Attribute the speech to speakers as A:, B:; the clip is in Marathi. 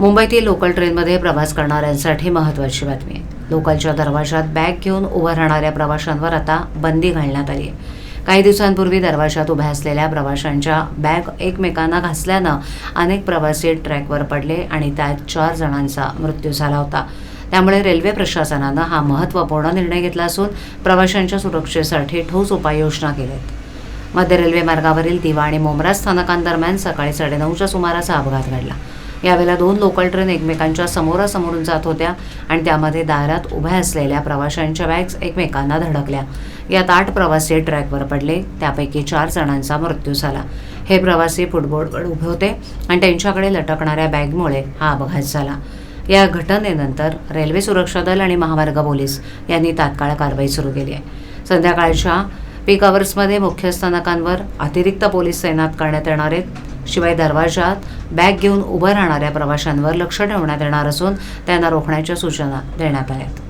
A: मुंबईतील लोकल ट्रेनमध्ये प्रवास करणाऱ्यांसाठी महत्त्वाची बातमी. आहे लोकलच्या दरवाजात बॅग घेऊन उभं राहणाऱ्या प्रवाशांवर आता बंदी घालण्यात आली आहे. काही दिवसांपूर्वी दरवाजात उभ्या असलेल्या प्रवाशांच्या बॅग एकमेकांना घासल्यानं अनेक प्रवासी ट्रॅकवर पडले आणि त्यात चार जणांचा मृत्यू झाला होता. त्यामुळे रेल्वे प्रशासनानं हा महत्त्वपूर्ण निर्णय घेतला असून प्रवाशांच्या सुरक्षेसाठी ठोस उपाययोजना केल्यात. मध्य रेल्वे मार्गावरील दिवा आणि मोमरा स्थानकांदरम्यान सकाळी साडेनऊच्या सुमारास अपघात घडला. यावेळेला दोन लोकल ट्रेन एकमेकांच्या समोरासमोरून जात होत्या आणि त्यामध्ये दारात उभ्या असलेल्या प्रवाशांच्या बॅग्स एकमेकांना धडकल्या. यात आठ प्रवासी ट्रॅकवर पडले. त्यापैकी चार जणांचा मृत्यू झाला. हे प्रवासी फुटबॉलवर उभे होते आणि त्यांच्याकडे लटकणाऱ्या बॅगमुळे हा अपघात झाला. या घटनेनंतर रेल्वे सुरक्षा दल आणि महामार्ग पोलीस यांनी तात्काळ कारवाई सुरू केली आहे. संध्याकाळच्या पीक अवर्समध्ये मुख्य स्थानकांवर अतिरिक्त पोलीस तैनात करण्यात येणार आहेत. शिवाय दरवाजात बॅग घेऊन उभं राहणाऱ्या प्रवाशांवर लक्ष ठेवण्यात येणार असून त्यांना रोखण्याच्या सूचना देण्यात आल्या आहेत.